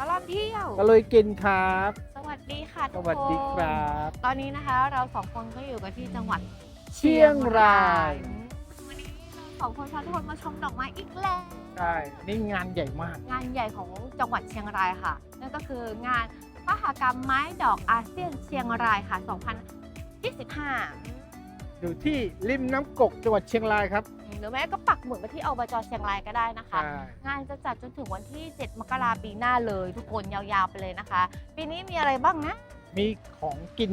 ตลอดเที่ยว ก็เลยกินครับ สวัสดีค่ะสทุกคนวัสดีครับ ตอนนี้นะคะเราสองคนก็อยู่กันที่จังหวัดเชียงราย วันนี้เราสองคนพาทุกคนมาชมดอกไม้อีกแล้ว ใช่นี่งานใหญ่มาก งานใหญ่ของจังหวัดเชียงรายค่ะ นั่นก็คืองานมหกรรมไม้ดอกอาเซียนเชียงรายค่ะ 2025 อยู่ที่ริมน้ำกกจังหวัดเชียงรายครับ หรือแม้ก็ปักหมุดไปที่อบจเชียงรายก็ได้นะคะใช่งานจะจัดจนถึงวันที่ 7 มกราปีหน้าเลย ทุกคนยาวๆไปเลยนะคะ ปีนี้มีอะไรบ้างนะ มีของกิน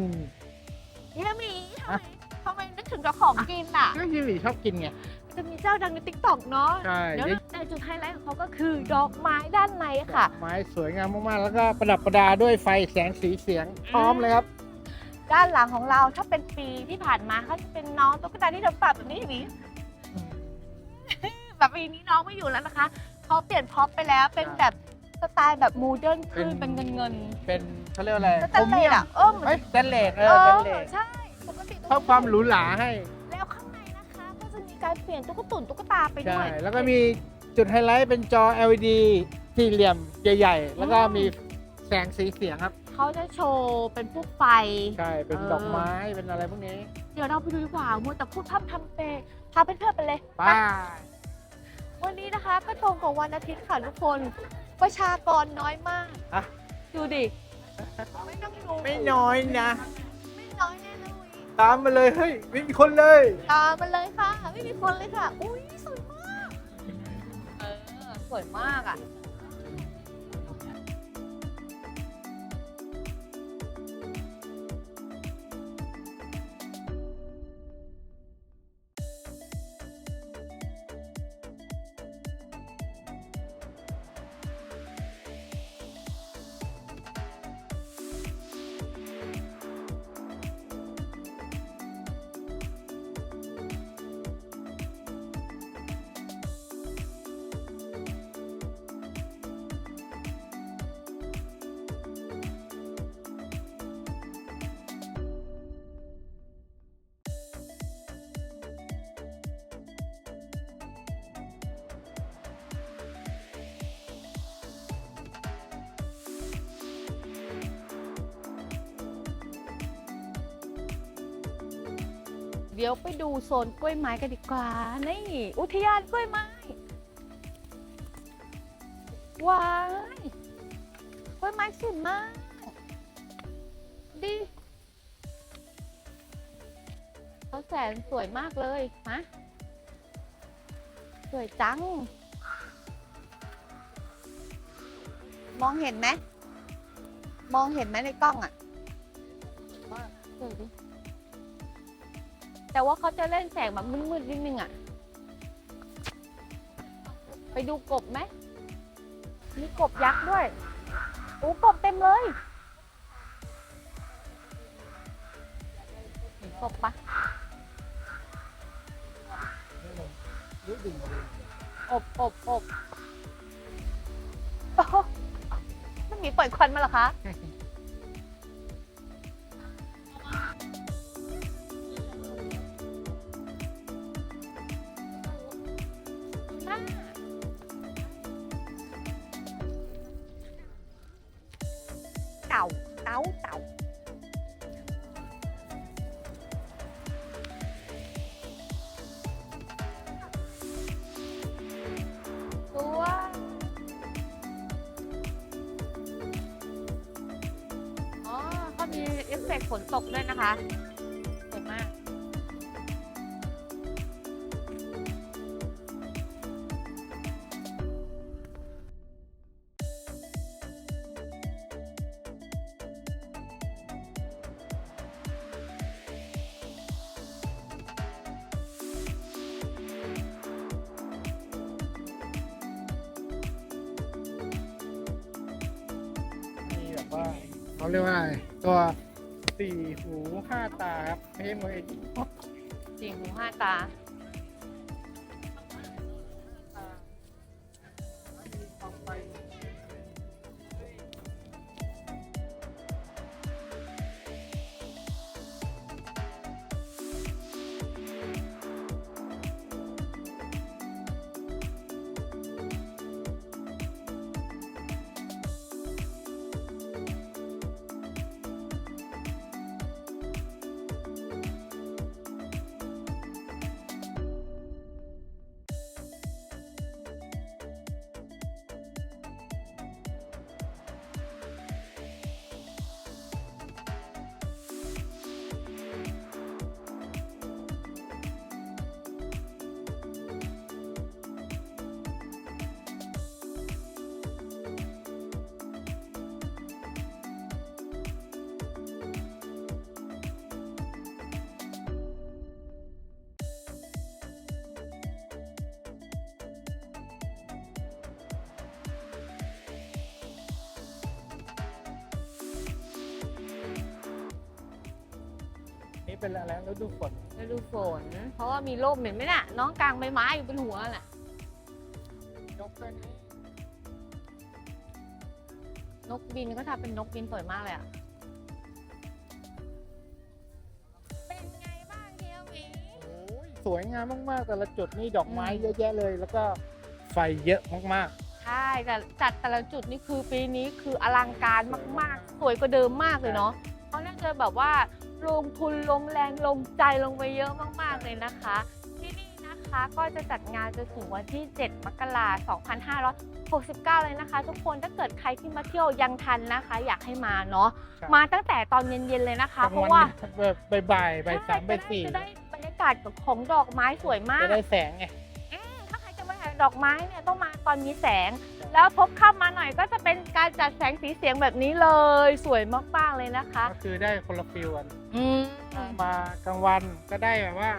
เยอะมีทำไมทำไมนึกถึงเจ้าของกินอะก็ที่หลีชอบกินไงจะมีเจ้าดังในติ๊กต็อกเนาะใช่เดี๋ยวนี่นะแต่จุดไฮไลท์ของเขาก็คือดอกไม้ด้านในค่ะ ไม้สวยงามมากๆ แล้วก็ประดับประดาด้วยไฟแสงสีเสียงพร้อมเลยครับ ด้านหลังของเราถ้าเป็นปีที่ผ่านมาเขาจะเป็นน้องตุ๊กตาที่ทำปากแบบนี้อย่างนี้แบบปีนี้น้องไม่อยู่แล้วนะคะเขาเปลี่ยนพ็อปไปแล้วเป็นแบบสไตล์แบบโมเดิร์นขึ้นเป็เป็นนเงินเงินเป็นเขาเรียกว่าอะไรสแตนเลสอะเออเหมือนเอ้ยสแตนเลสเอเอออสแตนเลสใช่ปกติเพิ่มความหรูหราให้ แล้วข้างในนะคะก็จะมีการเปลี่ยนตุ๊กตุ่นตุ๊กตาไปด้ใช่วยแล้วก็มีจุดไฮไลท์เป็นจอ LED สี่เหลี่ยมใหญ่ ๆ แล้วก็มีแสงสีเสียงครับ เขาจะโชว์เป็นพวกไฟ ใช่ เป็นเออดอกไม้ เป็นอะไรพวกนี้ เดี๋ยวเราไปดูดีกว่ามัวแต่พูดพร่ำทำเพลงพาเพื่อนๆไปเลยไป้าวันนี้นะคะก็ตรงกับวันอาทิตย์ค่ะทุกคน ประชากรน้อยมากอะดูดิ ไม่ต้องดูไม่น้อยนะ ไม่น้อยแน่เลยตามมาเลย เฮ้ย ไม่มีคนเลย ตามมาเลยค่ะ ไม่มีคนเลยค่ะ อุ้ยสวยมาก เออ สวยมากอะ เดี๋ยวไปดูโซนกล้วยไม้กันดีกว่า นี่ อุทยานกล้วยไม้ ว้ายกล้วยไม้สวยมาก ดีเขาแสนสวยมากเลยฮะสวยจัง มองเห็นไหม มองเห็นไหมในกล้องอะ่ะสวยดิ แต่ว่าเขาจะเล่นแสงแบบมืดๆนิดนึงอะ่ะไปดูกบไหม มีกบยักษ์ด้วยโอ้กบเต็มเลยเห็นกบปะอบอบอบโอ้โหมันมีปล่อยควันมาเหรอคะ ฟเฟกฝนตกด้วยนะคะสวยมากมีแบบว่าเขาเรียกว่าอะไรตัว สี่หูห้าตาครับไม่ใช่มวยสี่หูห้าตา เป็นอะไรแล้วดูฝนฤดูฝน เพราะว่ามีร่มเห็นไหมน่ะ น้องกลางใบไม้อยู่บนหัวน่ะยกตัวนี้นกบินก็ทำเป็นนกบินสวยมากเลยอะ เป็นไงบ้างเฮียหมีโอ้ยสวยงามมากๆ แต่ละจุดนี่ดอกไม้อืมเยอะแยะเลย แล้วก็ไฟเยอะมากใช่แต่จัดแต่ละจุดนี่คือปีนี้คืออลังการมาก ๆ สวยกว่าเดิมมากเลยเนาะเขาน่าจะแบบว่า ลงทุนลงแรงลงใจลงไปเยอะมากๆเลยนะคะ ที่นี่นะคะก็จะจัดงานจนถึงวันที่ 7 มกราคม2569 เลยนะคะ ทุกคนถ้าเกิดใครที่มาเที่ยวยังทันนะคะ อยากให้มาเนาะๆใช่ มาตั้งแต่ตอนเย็นๆเลยนะคะกลางเพราะวันว่าแบบบ่ายๆบ่ายสามบ่ายสี่จะได้บรรยากาศของดอกไม้สวยมากจะได้แสงไง ถ้าใครจะมาถ่ายดอกไม้เนี่ยต้องมา ตอนมีแสง แล้วพบค่ำมาหน่อยก็จะเป็นการจัดแสงสีเสียงแบบนี้เลย สวยมากๆเลยนะคะ ก็คือได้คนละฟิลกันอืมมากลางวันก็ได้แบบว่า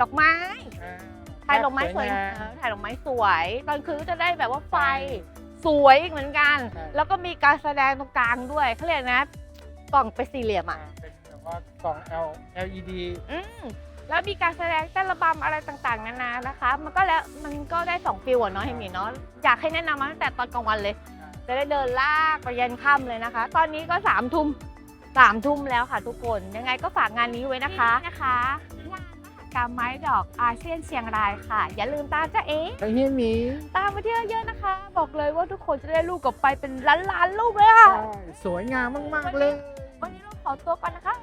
ดอกไม้เอ่อถ่ายดอกไม้สวยงามเออถ่ายดอกไม้สวย ตอนคืนก็จะได้แบบว่าไฟสวยอีกเหมือนกันใช่แล้วก็มีการแสดงตรงกลางด้วยเขาเรียกนะกล่องเป็นสี่เหลี่ยมอ่าอะเป็นแบบว่ากล่อง L LED อืม แล้วมีการแสดงเต้นระบำอะไรต่างๆ นานานะคะ มันก็แล้วมันก็ได้สองฟิลอะเนาะเฮมิเนาะอยากให้แนะนำมาตั้งแต่ตอนกลางวันเลย จะได้เดินลากไปยันค่ำเลยนะคะ ตอนนี้ก็สามทุ่มสามทุ่มแล้วค่ะทุกคน ยังไงก็ฝากงานนี้ไว้นะคะนะคะงานมหกรรมไม้ดอกอาเซียนเชียงรายค่ะ อย่าลืมตามจ้าเอ๋แล้วเฮียหมีตามมาเที่ยวเยอะนะคะ บอกเลยว่าทุกคนจะได้ลูกกลับไปเป็นล้านๆลูกเลยค่ะ ใช่สวยงามมากๆเลย วันนี้เราขอตัวก่อนนะคะ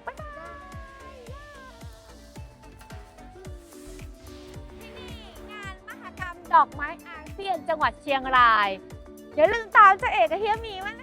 ดอกไม้อาเซียนจังหวัดเชียงรายอย่าลืมตามเจ้าเอกกับเฮียหมีมานะคะ